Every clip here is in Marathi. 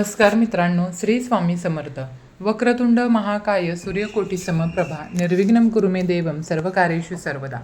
नमस्कार मित्रांनो श्री स्वामी समर्थ. वक्रतुंड महाकाय सूर्यकोटी समप्रभा निर्विघ्नम कुरुमे देवम सर्व कार्येषु सर्वदा.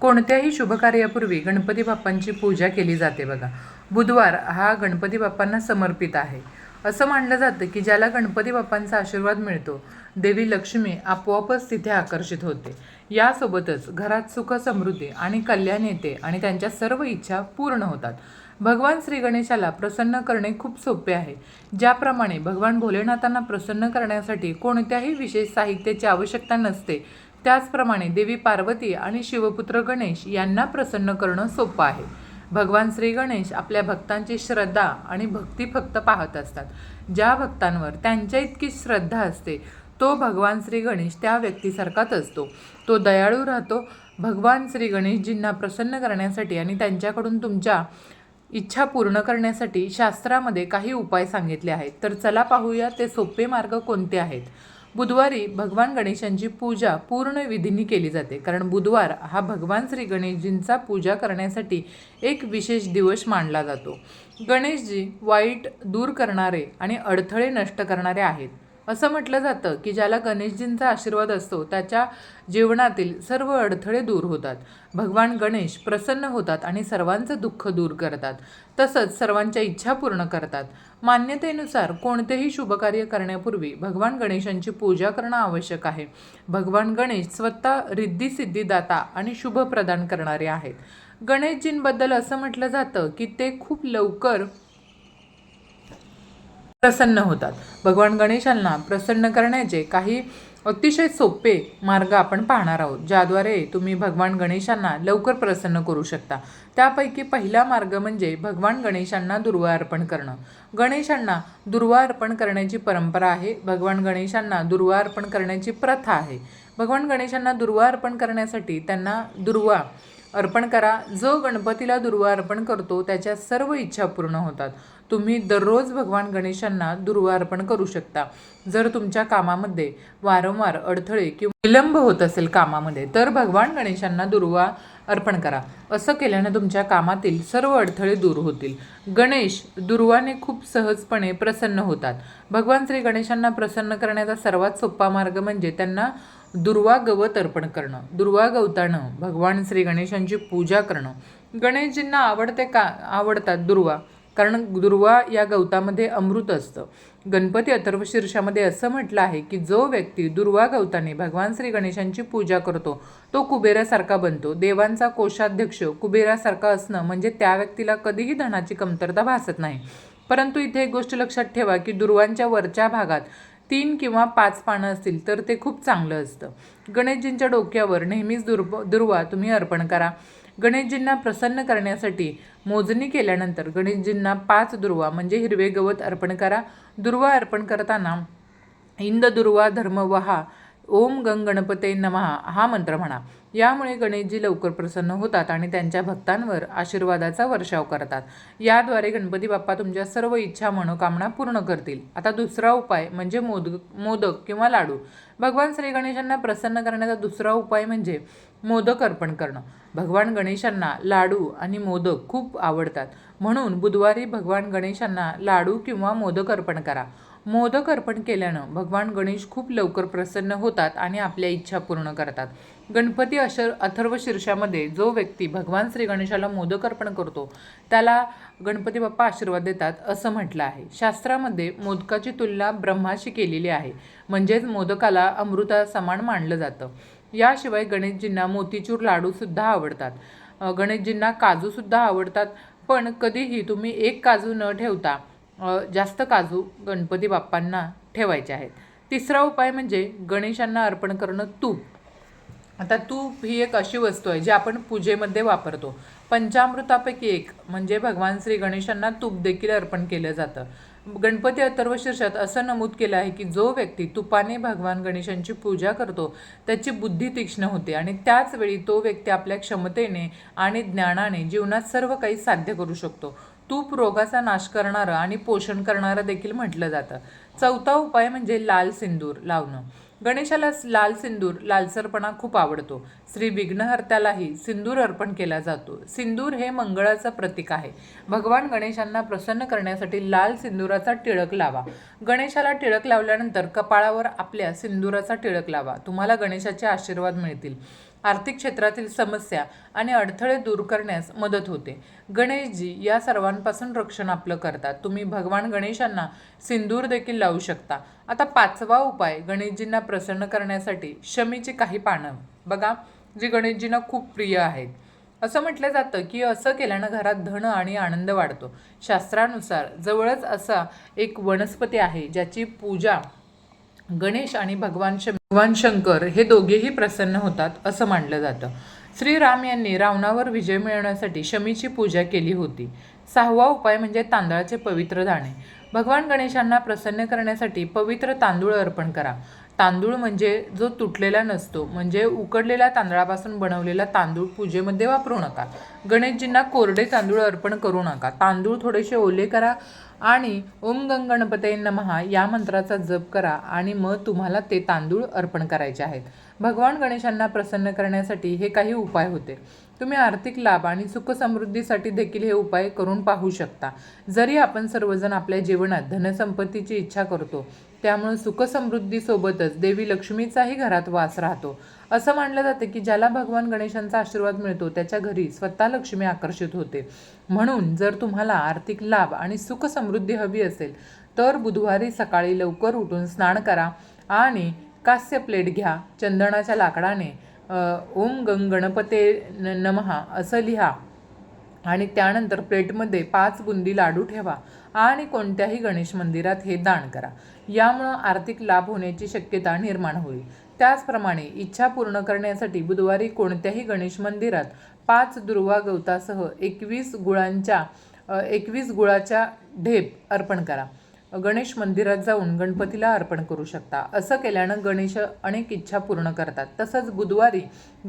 कोणत्याही शुभकार्यापूर्वी गणपती बाप्पांची पूजा केली जाते बघा. बुधवार हा गणपती बाप्पांना समर्पित आहे. असं मानलं जातं की ज्याला गणपती बाप्पांचा आशीर्वाद मिळतो देवी लक्ष्मी आपोआपच तिथे आकर्षित होते. यासोबतच घरात सुख समृद्धी आणि कल्याण येते आणि त्यांच्या सर्व इच्छा पूर्ण होतात. भगवान श्री गणेशाला प्रसन्न करणे खूप सोपे आहे. ज्याप्रमाणे भगवान भोलेनाथांना प्रसन्न करण्यासाठी कोणत्याही विशेष साहित्याची आवश्यकता नसते त्याचप्रमाणे देवी पार्वती आणि शिवपुत्र गणेश यांना प्रसन्न करणं सोपं आहे. भगवान श्री गणेश आपल्या भक्तांची श्रद्धा आणि भक्ती फक्त पाहत असतात. ज्या भक्तांवर त्यांच्या इतकी श्रद्धा असते तो भगवान श्री गणेश त्या व्यक्तीसारखाच असतो. तो दयाळू राहतो भगवान श्री गणेशजींना प्रसन्न करण्यासाठी आणि त्यांच्याकडून तुमच्या इच्छा पूर्ण करण्यासाठी शास्त्रामध्ये काही उपाय सांगितले आहेत. तर चला पाहूया ते सोपे मार्ग कोणते आहेत. बुधवारी भगवान गणेशांची पूजा पूर्ण विधीने केली जाते. कारण बुधवार हा भगवान श्री गणेशजींचा पूजा करण्यासाठी एक विशेष दिवस मानला जातो. गणेशजी वाईट दूर करणारे आणि अडथळे नष्ट करणारे आहेत. असं म्हटलं जातं की ज्याला गणेशजींचा आशीर्वाद असतो त्याच्या जीवनातील सर्व अडथळे दूर होतात. भगवान गणेश प्रसन्न होतात आणि सर्वांचं दुःख दूर करतात. तसंच सर्वांच्या इच्छा पूर्ण करतात. मान्यतेनुसार कोणतेही शुभकार्य करण्यापूर्वी भगवान गणेशांची पूजा करणं आवश्यक आहे. भगवान गणेश स्वतः रिद्धिसिद्धिदाता आणि शुभ प्रदान करणारे आहेत. गणेशजींबद्दल असं म्हटलं जातं की ते खूप लवकर प्रसन्न होतात. भगवान गणेशांना प्रसन्न करण्याचे काही अतिशय सोपे मार्ग आपण पाहणार आहोत ज्याद्वारे तुम्ही भगवान गणेशांना लवकर प्रसन्न करू शकता. त्यापैकी पहिला मार्ग म्हणजे भगवान गणेशांना दुर्वा अर्पण करणं. गणेशांना दुर्वा अर्पण करण्याची परंपरा आहे. भगवान गणेशांना दुर्वा अर्पण करण्याची प्रथा आहे. भगवान गणेशांना दुर्वा अर्पण करण्यासाठी त्यांना दुर्वा अर्पण करा. जो गणपतीला दुर्वा अर्पण करतो त्याच्या सर्व इच्छा पूर्ण होतात. तुम्ही दररोज भगवान गणेशांना दुर्वा अर्पण करू शकता. जर तुमच्या कामामध्ये वारंवार अडथळे किंवा विलंब होत असेल कामामध्ये तर भगवान गणेशांना दुर्वा अर्पण करा. असं केल्यानं तुमच्या कामातील सर्व अडथळे दूर होतील. गणेश दुर्वाने खूप सहजपणे प्रसन्न होतात. भगवान श्री गणेशांना प्रसन्न करण्याचा सर्वात सोपा मार्ग म्हणजे त्यांना दुर्वा गवत अर्पण करणं दुर्वा गवतानं भगवान श्री गणेशांची पूजा करणं. गणेशजींना आवडते का आवडतात दुर्वा कारण दुर्वा या गवतामध्ये अमृत असतं. गणपती अथर्वशीर्षामध्ये असं म्हटलं आहे की जो व्यक्ती दुर्वा गवताने भगवान श्री गणेशांची पूजा करतो तो कुबेरासारखा बनतो. देवांचा कोषाध्यक्ष कुबेरासारखा असणं म्हणजे त्या व्यक्तीला कधीही धनाची कमतरता भासत नाही. परंतु इथे एक गोष्ट लक्षात ठेवा की दुर्वांच्या वरच्या भागात तीन किंवा पाच पानं असतील तर ते खूप चांगलं असतं. गणेशजींच्या डोक्यावर नेहमीच दुर्ब दुर्वा तुम्ही अर्पण करा. गणेशजींना प्रसन्न करण्यासाठी मोजणी केल्यानंतर गणेशजींना पाच दुर्वा म्हणजे हिरवे गवत अर्पण करा. दुर्वा अर्पण करताना इंद दुर्वा धर्मवहा ओम गंग गणपते नमहा हा मंत्र म्हणा. यामुळे गणेशजी लवकर प्रसन्न होतात आणि त्यांच्या भक्तांवर आशीर्वादाचा वर्षाव करतात. याद्वारे गणपती बाप्पा तुमच्या सर्व इच्छा मनोकामना पूर्ण करतील. आता दुसरा उपाय म्हणजे मोदक मोदक किंवा लाडू. भगवान श्री गणेशांना प्रसन्न करण्याचा दुसरा उपाय म्हणजे मोदक अर्पण करणं. भगवान गणेशांना लाडू आणि मोदक खूप आवडतात. म्हणून बुधवारी भगवान गणेशांना लाडू किंवा मोदक अर्पण करा. मोदक अर्पण केल्यानं भगवान गणेश खूप लवकर प्रसन्न होतात आणि आपल्या इच्छा पूर्ण करतात. गणपती अशर अथर्व शीर्षामध्ये जो व्यक्ती भगवान श्री गणेशाला मोदक अर्पण करतो त्याला गणपती बाप्पा आशीर्वाद देतात असं म्हटलं आहे. शास्त्रामध्ये मोदकाची तुलना ब्रह्माशी केलेली आहे. म्हणजेच मोदकाला अमृता समान मानलं जातं. याशिवाय गणेशजींना मोतीचूर लाडूसुद्धा आवडतात. गणेशजींना काजूसुद्धा आवडतात. पण कधीही तुम्ही एक काजू न ठेवता जास्त काजू गणपती बाप्पांना ठेवायचे आहेत. तिसरा उपाय म्हणजे गणेशांना अर्पण करणं तूप. आता तूप ही एक अशी वस्तू आहे जी आपण पूजेमध्ये वापरतो. पंचामृतापैकी एक म्हणजे भगवान श्री गणेशांना तूप देखील अर्पण केलं जातं. गणपती अथर्वशीर्षात असं नमूद केलं आहे की जो व्यक्ती तुपाने भगवान गणेशांची पूजा करतो त्याची बुद्धी तीक्ष्ण होते आणि त्याच वेळी तो व्यक्ती आपल्या क्षमतेने आणि ज्ञानाने जीवनात सर्व काही साध्य करू शकतो. तूप रोगाचा नाश करणारं आणि पोषण करणारं देखील म्हटलं जातं. चौथा उपाय म्हणजे लाल सिंदूर लावणं. गणेशाला लाल सिंदूर लालसरपणा खूप आवडतो. श्री विघ्नहर्त्यालाही सिंदूर अर्पण केला जातो. सिंदूर हे मंगळाचं प्रतीक आहे. भगवान गणेशांना प्रसन्न करण्यासाठी लाल सिंदुराचा टिळक लावा. गणेशाला टिळक लावल्यानंतर कपाळावर आपल्या सिंदुराचा टिळक लावा. तुम्हाला गणेशाचे आशीर्वाद मिळतील. आर्थिक क्षेत्रातील समस्या आणि अडथळे दूर करण्यास मदत होते. गणेशजी या सर्वांपासून रक्षण आपलं करतात. तुम्ही भगवान गणेशांना सिंदूर देखील लावू शकता. आता पाचवा उपाय गणेशजींना प्रसन्न करण्यासाठी शमीची काही पानं. बघा जी गणेशजींना खूप प्रिय आहेत. असं म्हटलं जातं की असं केल्यानं घरात धन आणि आनंद वाढतो. शास्त्रानुसार जवळच असा एक वनस्पती आहे ज्याची पूजा गणेश आणि भगवान श भगवान शंकर हे दोघेही प्रसन्न होतात असं मानलं जातं. श्रीराम यांनी रावणावर विजय मिळवण्यासाठी शमीची पूजा केली होती. सहावा उपाय म्हणजे तांदळाचे पवित्र दाणे. भगवान गणेशांना प्रसन्न करण्यासाठी पवित्र तांदूळ अर्पण करा. तांदूळ म्हणजे जो तुटलेला नसतो म्हणजे उकडलेल्या तांदळापासून बनवलेला तांदूळ पूजेमध्ये वापरू नका. गणेशजींना कोरडे तांदूळ अर्पण करू नका. तांदूळ थोडेसे ओले करा आणि ओम गंग गणपतये नमहा या मंत्राचा जप करा आणि मग तुम्हाला ते तांदूळ अर्पण करायचे आहेत. भगवान गणेशांना प्रसन्न करण्यासाठी हे काही उपाय होते. तुम्ही आर्थिक लाभ आणि सुखसमृद्धीसाठी देखील हे उपाय करून पाहू शकता. जरी आपण सर्वजण आपल्या जीवनात धनसंपत्तीची इच्छा करतो त्यामुळे सुखसमृद्धीसोबतच देवी लक्ष्मीचाही घरात वास राहतो. असं मानलं जातं की ज्याला भगवान गणेशांचा आशीर्वाद मिळतो त्याच्या घरी स्वतः लक्ष्मी आकर्षित होते. म्हणून जर तुम्हाला आर्थिक लाभ आणि सुखसमृद्धी हवी असेल तर बुधवारी सकाळी लवकर उठून स्नान करा आणि कास्य प्लेट घ्या चंदनाच्या लाकडाने ओम गंग गणपते न नमहा असं लिहा. आणि त्यानंतर प्लेटमध्ये पाच बुंदी लाडू ठेवा आणि कोणत्याही गणेश मंदिरात हे दान करा. यामुळं आर्थिक लाभ होण्याची शक्यता निर्माण होईल. त्याचप्रमाणे इच्छा पूर्ण करण्यासाठी बुधवारी कोणत्याही गणेश मंदिरात पाच दुर्वा गवतासह एकवीस गुळांच्या एकवीस गुळाच्या ढेप अर्पण करा. गणेश मंदिरात जाऊन गणपतीला अर्पण करू शकता. असं केल्यानं गणेश अनेक इच्छा पूर्ण करतात. तसंच बुधवारी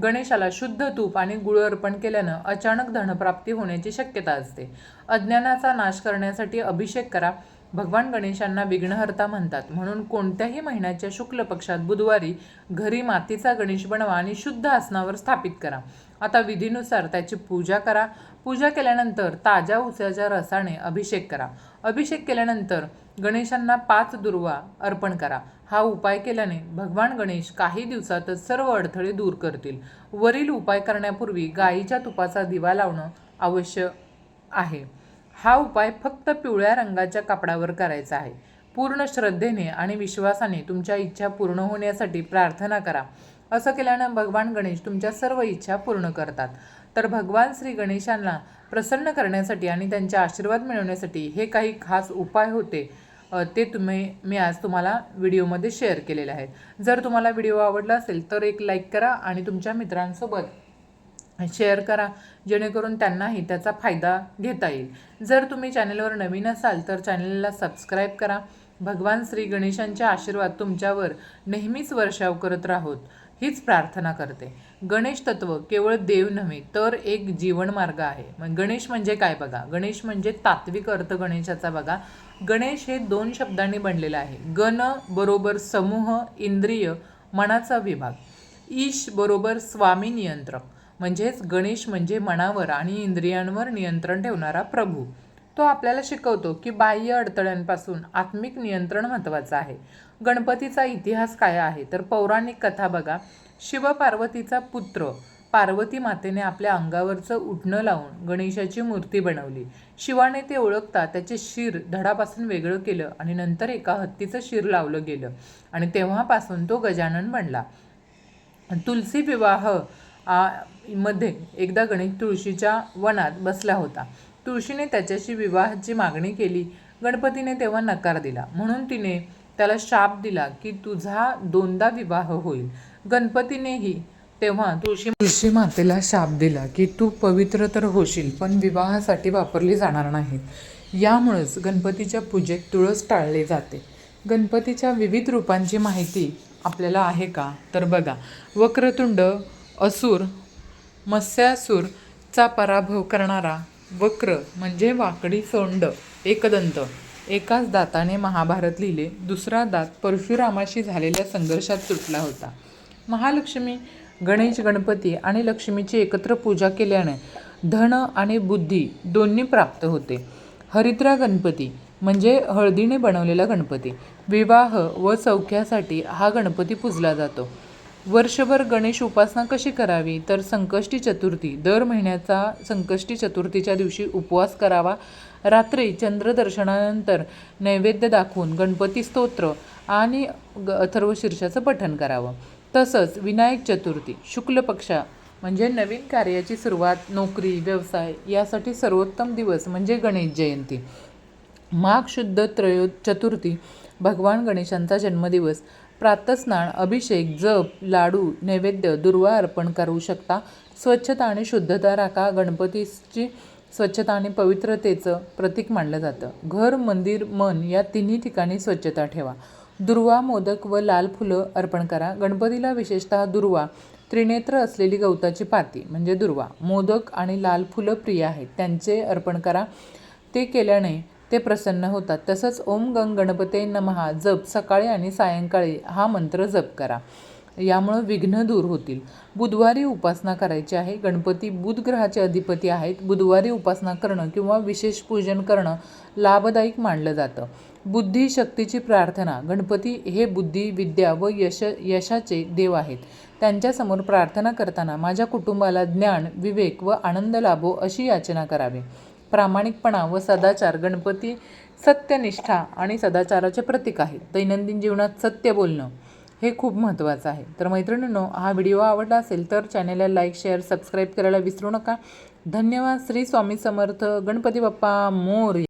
गणेशाला शुद्ध तूप आणि गुळ अर्पण केल्यानं अचानक धनप्राप्ती होण्याची शक्यता असते. अज्ञानाचा नाश करण्यासाठी अभिषेक करा. भगवान गणेशांना विघ्नहर्ता म्हणतात. म्हणून कोणत्याही महिन्याच्या शुक्ल पक्षात बुधवारी घरी मातीचा गणेश बनवा आणि शुद्ध आसनावर स्थापित करा. आता विधीनुसार त्याची पूजा करा. पूजा केल्यानंतर ताज्या उसाच्या रसाने अभिषेक करा. अभिषेक केल्यानंतर गणेशांना पाच दुर्वा अर्पण करा. हा उपाय केल्याने भगवान गणेश काही दिवसातच सर्व अडथळे दूर करतील. वरील उपाय करण्यापूर्वी गाईच्या तुपाचा दिवा लावणं आवश्यक आहे. हा उपाय फक्त पिवळ्या रंगाच्या कापडावर करायचा आहे. पूर्ण श्रद्धेने आणि विश्वासाने तुमच्या इच्छा पूर्ण होण्यासाठी प्रार्थना करा. असं केल्यानं भगवान गणेश तुमच्या सर्व इच्छा पूर्ण करतात. तर भगवान श्री गणेशांना प्रसन्न करण्यासाठी आणि त्यांचे आशीर्वाद मिळवण्यासाठी हे काही खास उपाय होते. ते तुम्ही मी आज तुम्हाला व्हिडिओमध्ये शेअर केलेले आहेत. जर तुम्हाला व्हिडिओ आवडला असेल तर एक लाईक करा आणि तुमच्या मित्रांसोबत शेअर करा जेणेकरून त्यांनाही त्याचा फायदा घेता येईल. जर तुम्ही चॅनलवर नवीन असाल तर चॅनलला सबस्क्राईब करा. भगवान श्री गणेशांचे आशीर्वाद तुमच्यावर नेहमीच वर्षाव करत राहोत हीच प्रार्थना करते. गणेश तत्व केवळ देव नव्हे तर एक जीवनमार्ग आहे. मग गणेश म्हणजे काय बघा? गणेश म्हणजे तात्विक अर्थ गणेशाचा बघा. गणेश हे दोन शब्दांनी बनलेलं आहे. गण बरोबर समूह इंद्रिय मनाचा विभाग. ईश बरोबर स्वामी नियंत्रक. म्हणजेच गणेश म्हणजे मनावर आणि इंद्रियांवर नियंत्रण ठेवणारा प्रभू. तो आपल्याला शिकवतो की बाह्य अडथळ्यांपासून आत्मिक नियंत्रण महत्त्वाचं आहे. गणपतीचा इतिहास काय आहे? तर पौराणिक कथा बघा. शिवपार्वतीचा पुत्र पार्वती मातेने आपल्या अंगावरचं उठणं लावून गणेशाची मूर्ती बनवली. शिवाने ते ओळखता त्याचे शिर धडापासून वेगळं केलं आणि नंतर एका हत्तीचं शिर लावलं गेलं आणि तेव्हापासून तो गजानन बनला. तुलसी विवाहमध्ये एकदा गणेश तुळशीच्या वनात बसला होता. तुळशीने त्याच्याशी विवाहाची मागणी केली. गणपतीने तेव्हा नकार दिला. म्हणून तिने त्याला शाप दिला की तुझा दोनदा विवाह होईल. गणपतीनेही तेव्हा तुळशी तुळशी मातेला शाप दिला की तू पवित्र तर होशील पण विवाहासाठी वापरली जाणार नाहीत. यामुळेच गणपतीच्या पूजेत तुळस टाळले जाते. गणपतीच्या विविध रूपांची माहिती आपल्याला आहे का? तर बघा वक्रतुंड असुर मत्स्यासूरचा पराभव करणारा वक्र म्हणजे वाकडी सोंड एकदंत. एकाच दाताने महाभारत लिहिले दुसरा दात परशुरामाशी झालेल्या संघर्षात तुटला होता. महालक्ष्मी गणेश गणपती आणि लक्ष्मीची एकत्र पूजा केल्याने धन आणि बुद्धी दोन्ही प्राप्त होते. हरिद्रा गणपती म्हणजे हळदीने बनवलेला गणपती. विवाह व चौक्यासाठी हा गणपती पूजला जातो. वर्षभर गणेश उपासना कशी करावी? तर संकष्टी चतुर्थी दर महिन्याचा संकष्टी चतुर्थीच्या दिवशी उपवास करावा. रात्री चंद्रदर्शनानंतर नैवेद्य दाखवून गणपती स्तोत्र आणि अथर्व शीर्षाचं पठण करावं. तसंच विनायक चतुर्थी शुक्ल पक्षा म्हणजे नवीन कार्याची सुरुवात नोकरी व्यवसाय यासाठी सर्वोत्तम दिवस म्हणजे गणेश जयंती. माघ शुद्ध त्रयो चतुर्थी भगवान गणेशांचा जन्मदिवस. प्रातस्नान अभिषेक जप लाडू नैवेद्य दुर्वा अर्पण करू शकता. स्वच्छता आणि शुद्धता राखा. गणपतीची स्वच्छता आणि पवित्रतेचं प्रतीक मानलं जातं. घर मंदिर मन या तिन्ही ठिकाणी स्वच्छता ठेवा. दुर्वा मोदक व लाल फुलं अर्पण करा. गणपतीला विशेषतः दुर्वा त्रिनेत्र असलेली गवताची पाती म्हणजे दुर्वा. मोदक आणि लाल फुलं प्रिय आहेत. त्यांचे अर्पण करा. ते केल्याने ते प्रसन्न होतात. तसंच ओम गंग गणपते नमहा जप सकाळी आणि सायंकाळी हा मंत्र जप करा. यामुळं विघ्न दूर होतील. बुधवारी उपासना करायची आहे. गणपती बुध ग्रहाचे अधिपती आहेत. बुधवारी उपासना करणं किंवा विशेष पूजन करणं लाभदायक मानलं जातं. बुद्धी शक्तीची प्रार्थना गणपती हे बुद्धी विद्या व यश यशाचे देव आहेत. त्यांच्यासमोर प्रार्थना करताना माझ्या कुटुंबाला ज्ञान विवेक व आनंद लाभो अशी याचना करावी. प्रामाणिकपणा व सदाचार गणपती सत्यनिष्ठा आणि सदाचाराचे प्रतीक आहेत. दैनंदिन जीवनात सत्य बोलणं हे खूप महत्त्वाचं आहे. तर मैत्रिणींनो हा व्हिडिओ आवडला असेल तर चॅनेलला लाईक शेअर सबस्क्राईब करायला विसरू नका. धन्यवाद. श्री स्वामी समर्थ. गणपती बाप्पा मोर